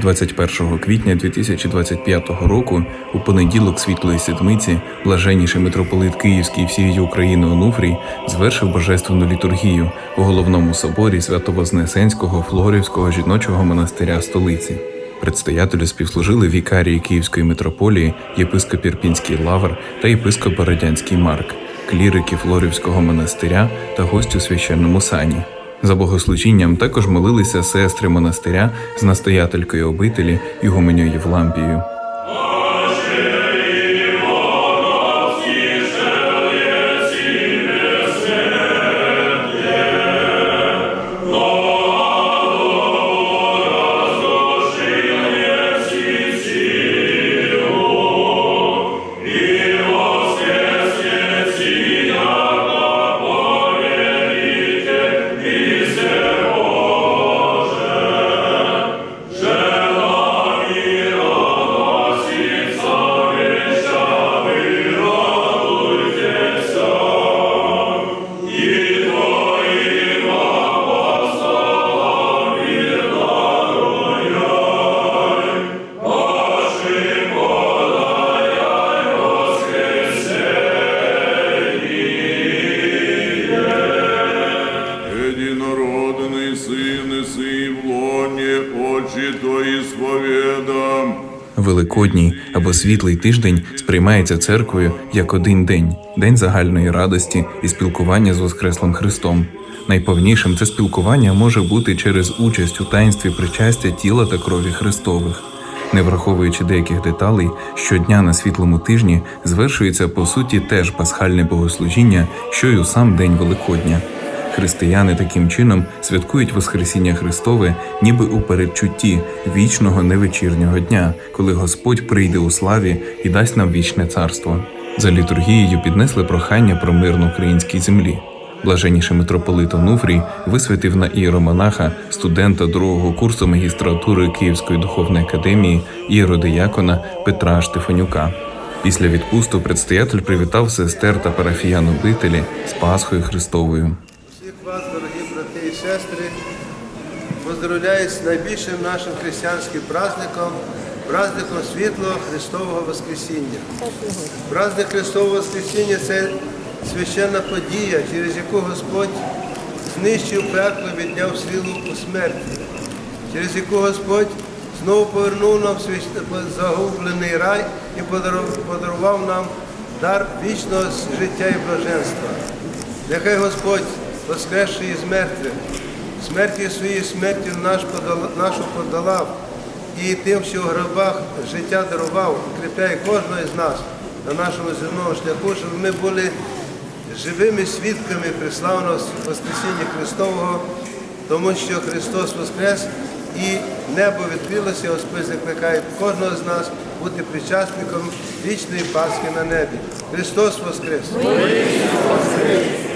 21 квітня 2025 року, у понеділок Світлої Седмиці, блаженніший митрополит Київський всієї України Онуфрій звершив божественну літургію у головному соборі Свято-Вознесенського Флорівського жіночого монастиря столиці. Предстоятелю співслужили вікарії Київської митрополії, єпископ Ірпінський Лавр та єпископ Бородянський Марк, клірики Флорівського монастиря та гості у священному сані. За богослужінням також молилися сестри монастиря з настоятелькою обителі Ігуменю Євлампією. Великодній або світлий тиждень сприймається церквою як один день день загальної радості і спілкування з Воскреслим Христом. Найповнішим це спілкування може бути через участь у таїнстві причастя тіла та крові Христових. Не враховуючи деяких деталей, щодня на світлому тижні звершується по суті теж пасхальне богослужіння, що й у сам день Великодня. Християни таким чином святкують Воскресіння Христове, ніби у передчутті вічного невечірнього дня, коли Господь прийде у славі і дасть нам вічне царство. За літургією піднесли прохання про мир на українській землі. Блаженніший митрополит Онуфрій висвятив на ієромонаха студента другого курсу магістратури Київської духовної академії ієродиякона Петра Штефанюка. Після відпусту предстоятель привітав сестер та парафіян обителі з Пасхою Христовою. Сестри, поздравляю з найбільшим нашим християнським праздником, праздником світлого Христового Воскресіння. Праздник Христового Воскресіння це священна подія, через яку Господь знищив пекло, відняв силу у смерті, через яку Господь знову повернув нам загублений рай і подарував- нам дар вічного життя і блаженства. Нехай Господь воскресший із мертвих, смерті своєю смертю нашу подолав і тим, що в гробах життя дарував, укріпляє кожного з нас на нашому земному шляху, щоб ми були живими свідками преславного Воскресіння Христового, тому що Христос Воскрес і небо відкрилося, Господь закликає кожного з нас бути причасником вічної Пасхи на небі. Христос Воскрес!